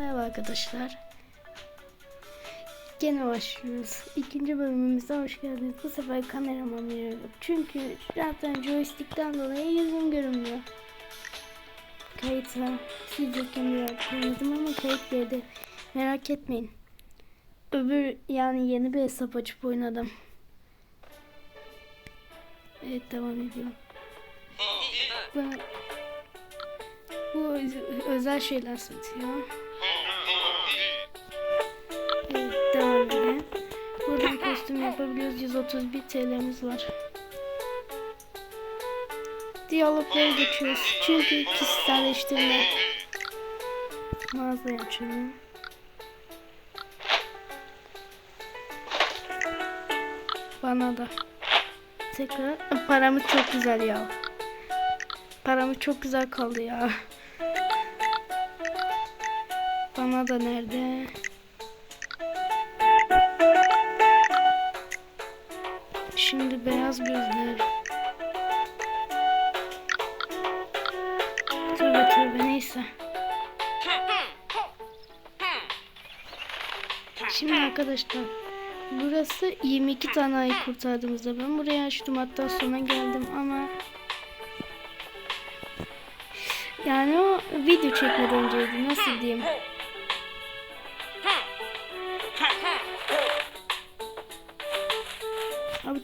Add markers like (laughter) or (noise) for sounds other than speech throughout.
Merhaba arkadaşlar. Gene başlıyoruz. İkinci bölümümüze hoş geldiniz. Bu sefer kameraman yok. Çünkü zaten joystickten dolayı yüzüm görünmüyor. Kayıt var. Sizcekken biraz koydum ama kayıt geldi. Merak etmeyin. Öbür yani yeni bir hesap açıp oynadım. Evet devam ediyorum. Ben bu öz- özel şeyler satıyor. Kostüm yapabiliyoruz. 131 TL'miz var. Diyaloglara geçiyoruz. Çünkü kişiselleştirme. Mağazayı açalım. Bana da. Tekrar. Paramız çok güzel ya. Paramız çok güzel kaldı ya. Bana da nerede? Şimdi beyaz gözler. Tövbe tövbe neyse. Şimdi arkadaşlar burası 22 tane ayı kurtardığımızda ben buraya açtım hatta sona geldim ama yani o video çekmeden önceydi nasıl diyeyim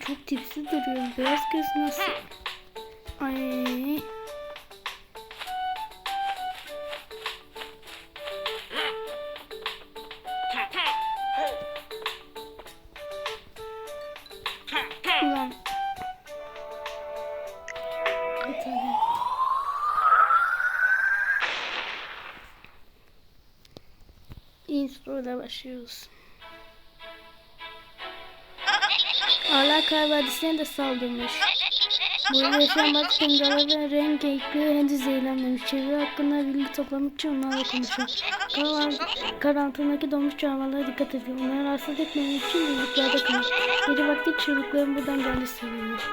çok tipsiz duruyor beyaz göz nasıl Ay Ulan. Başlıyoruz. Ağlar Kar de saldırmış. Burada yaşayan bazı ve renk ekli henüz zehirlenmemiş. Çevre hakkında bilgi toplamak için onlarla konuşuyor. Kar, kar altındaki donmuş canavarlara dikkat ediyor. Onları rahatsız etmemek için yüzüklerde kalır. Gece vakti çığlıkların buradan geldi söyleniyor.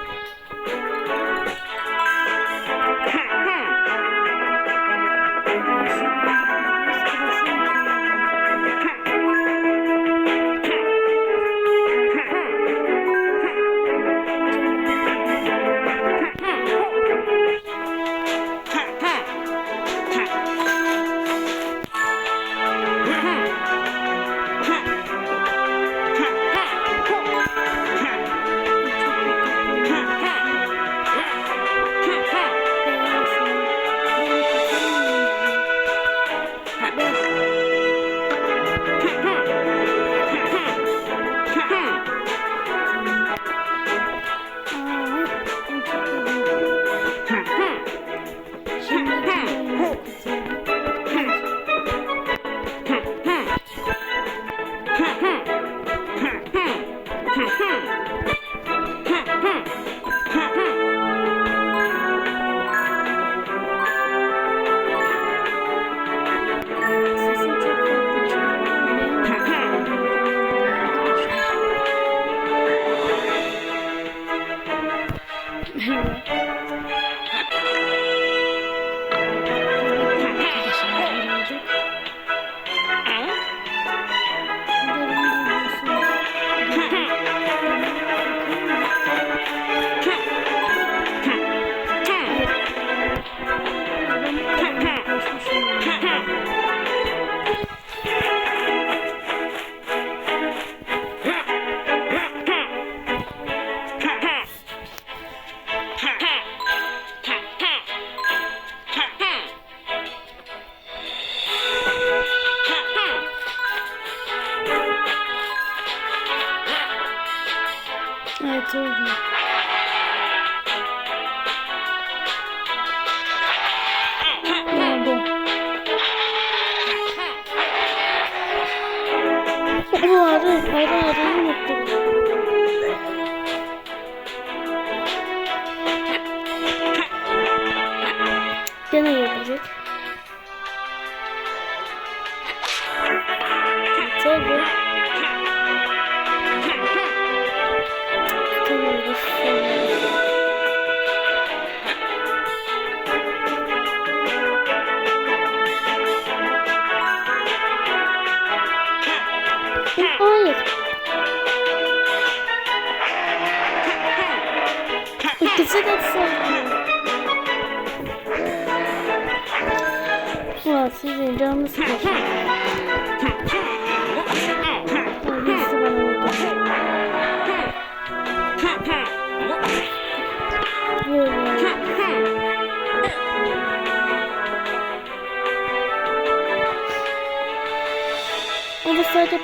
嗯好的好的。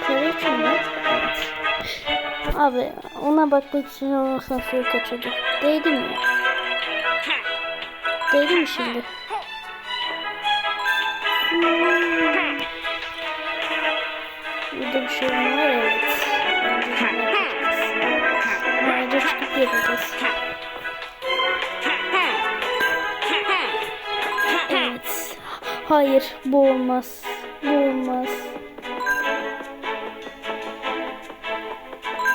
İçin mi? Evet. Abi ona bakmak için o asansörü kaçırdık. Değdi mi? Değdi mi şimdi? Hmm. Burada bir şey var evet. Bence çıkıp yapacağız. Evet. Hayır bu olmaz. Bu olmaz.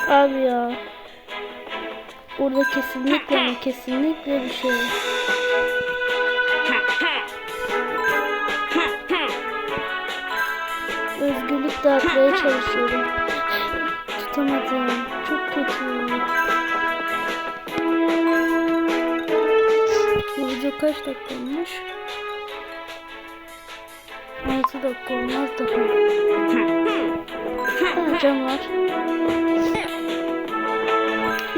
Abi ya. Orada kesinlikle ama kesinlikle bir şey var. Özgürlük dağıtmaya çalışıyorum. Tutamadım. Çok kötü. Bu video kaç dakika olmuş? 6 dakika olmaz daha. Ha, cam var.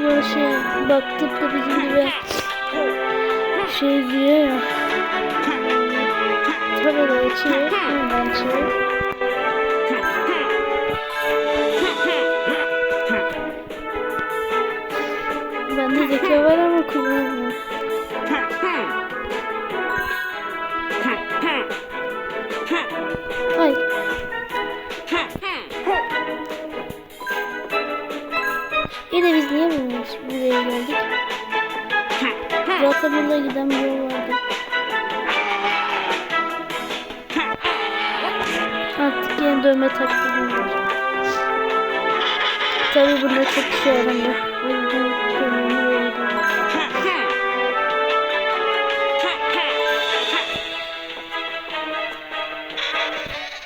Böyle şey baktık da bizim gibi şey diyor ya. Tabela açıyor. Hemen açıyor. Bende zeka var ama kullanmıyorum. Dövme taktiğim var. Tabi bunda çok işe yaramıyor. O.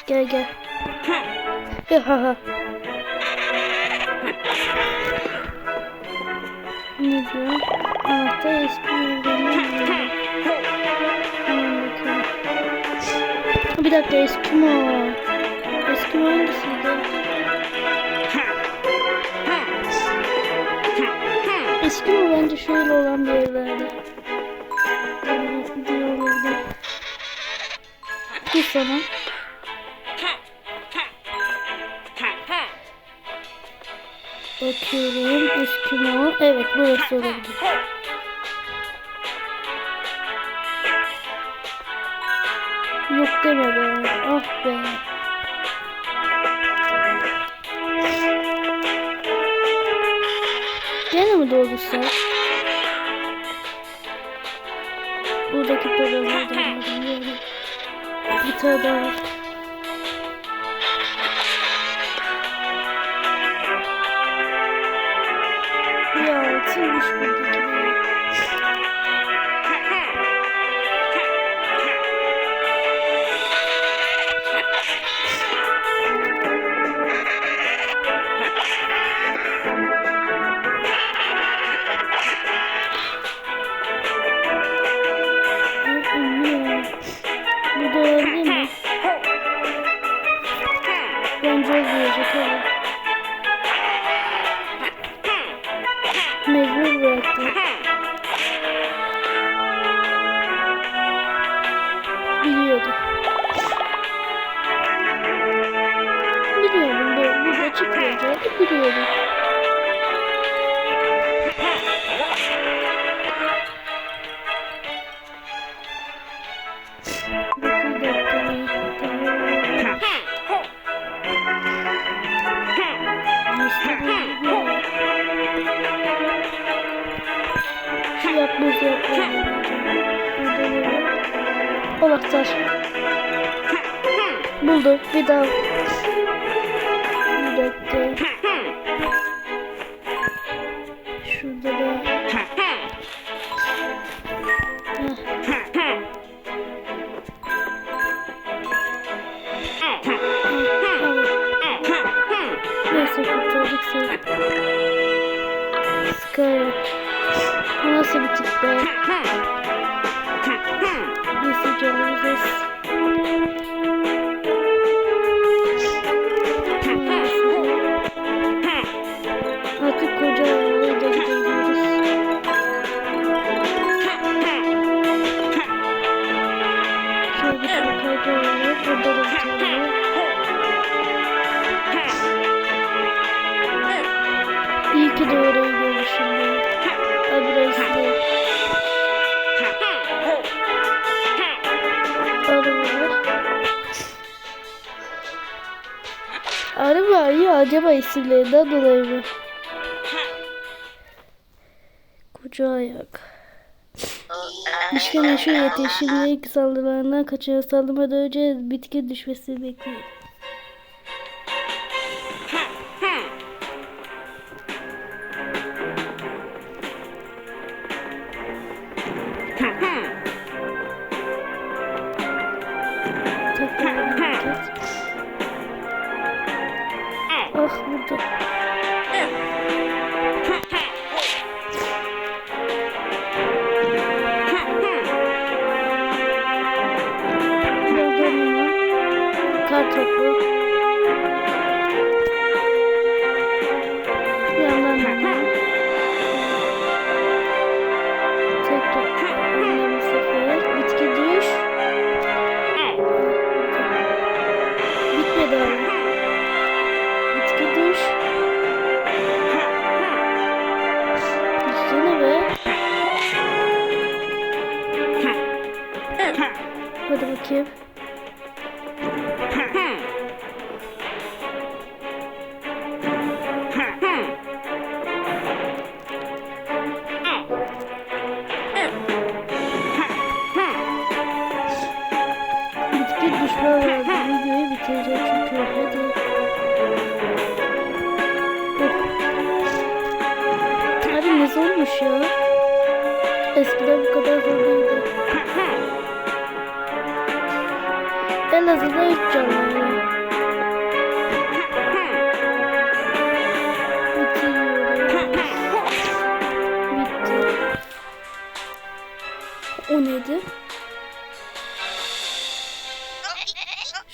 Gel gel. Ya ha ha. Ne diyor? Anahtar eski bakalım. Bir dakika Eskimo. Eskimo hangisiydi? Eskimo bence şöyle olan bir evlerde. Bir sana. Bakıyorum Eskimo. Evet burası olabilir. Yok deme be. Ah be. Doğdu sen? Buradaki paralardan aldım. Bir tane daha Burada olabilir mi? (laughs) Bence olmayacak evet. Bir daha. Bir dakika. Şurada da. Neyse kurtardık seni. Skyrock. Bu nasıl bir tip be? Belki de orayı görmüşümdür. Ay. Araba var. ya acaba isimlerinden dolayı mı? Koca ayak. İşte meşhur yetişimleri saldırılarından kaçan saldırmadan önce bitki düşmesini bekleyin. Tekrar önüne bu sefer. Bitki düş. Bitmedi abi. Bitki düş. Düşsene be. Hadi bakayım. Vardı. Videoyu bitireceğim çünkü. Hadi. Oh. Abi ne zormuş ya. Eskiden bu kadar zor değildi. En azından hiç canlanıyor. Bitti. O neydi?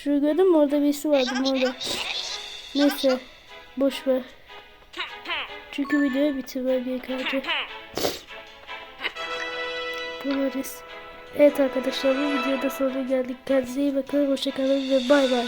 Şurayı gördün mü? Orada birisi vardı orada. Neyse. Boş ver. Çünkü videoyu bitirmem gerekiyordu. Buluruz. Evet arkadaşlar bu videoda sonuna geldik. Kendinize iyi bakın. Hoşçakalın ve bay bay.